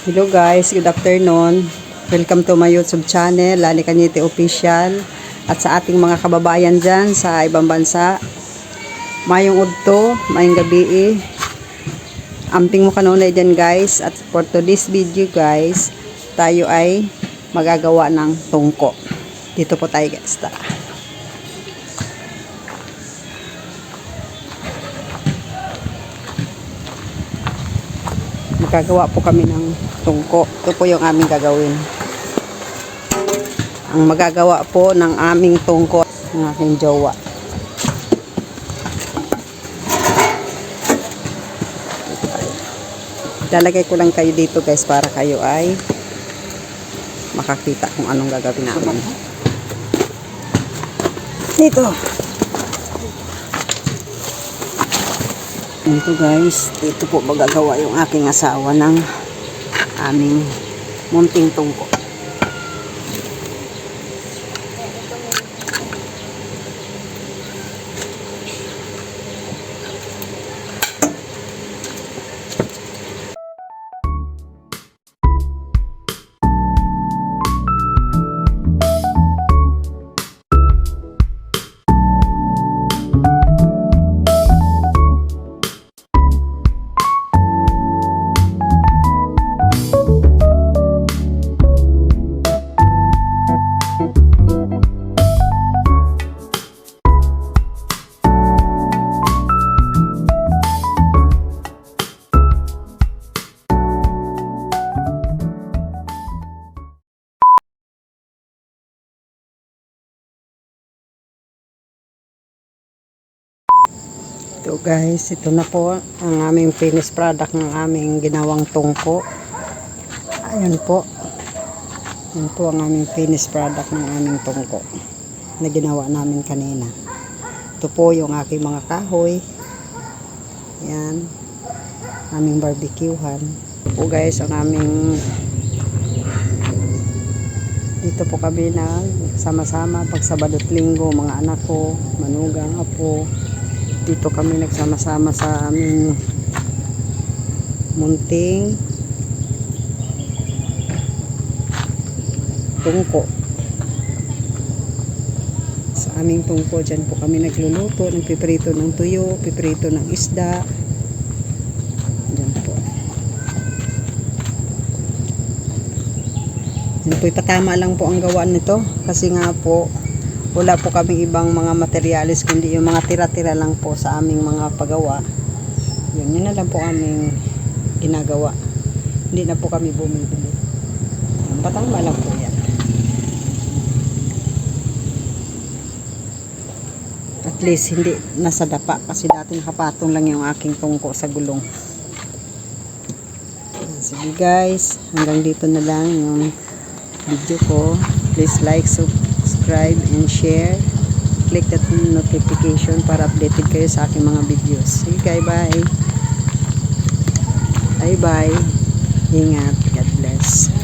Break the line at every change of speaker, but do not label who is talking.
Hello guys, good afternoon. Welcome to my YouTube channel, Lani Kanyete Official. At sa ating mga kababayan dyan sa ibang bansa, mayong udto, mayong gabi eh. Amping mo kanunay dyan guys. At for today's video guys, tayo ay magagawa ng tungko. Dito po tayo guys. Tara. Magagawa po kami ng tungko. Ito po yung aming gagawin. Ang magagawa po ng aming tungko ng aking jowa. Lalagay ko lang kayo dito guys para kayo ay makakita kung anong gagawin namin. Dito. Ito guys, dito po magagawa yung aking asawa ng aming munting tungko. Ito guys, ito na po ang aming finished product ng aming ginawang tungko. Ayun po. Yan po ang aming finished product ng aming tungko na ginawa namin kanina. Ito po yung aking mga kahoy. Yan. Aming barbecuehan. Ito po guys ang aming dito po kami na sama-sama pag Sabado Linggo, mga anak ko, manugang, apo, dito kami nagsama-sama sa aming munting tungko. Sa aming tungko dyan po kami nagluluto nagpiprito ng tuyo piprito ng isda. Dyan po. Yan po ipatama lang po ang gawaan nito kasi nga po wala po kami ibang mga materialis kundi yung mga tira-tira lang po sa aming mga pagawa. Yun yun na lang po aming ginagawa. Hindi na po kami bumibili. Patama lang po yan. At least hindi nasa dapa kasi dati nakapatong lang yung aking tungko sa gulong. Sige guys. Hanggang dito na lang yung video ko. Please like subscribe and share. Click that notification para updated kayo sa aking mga videos. Sige guys bye bye bye ingat. God bless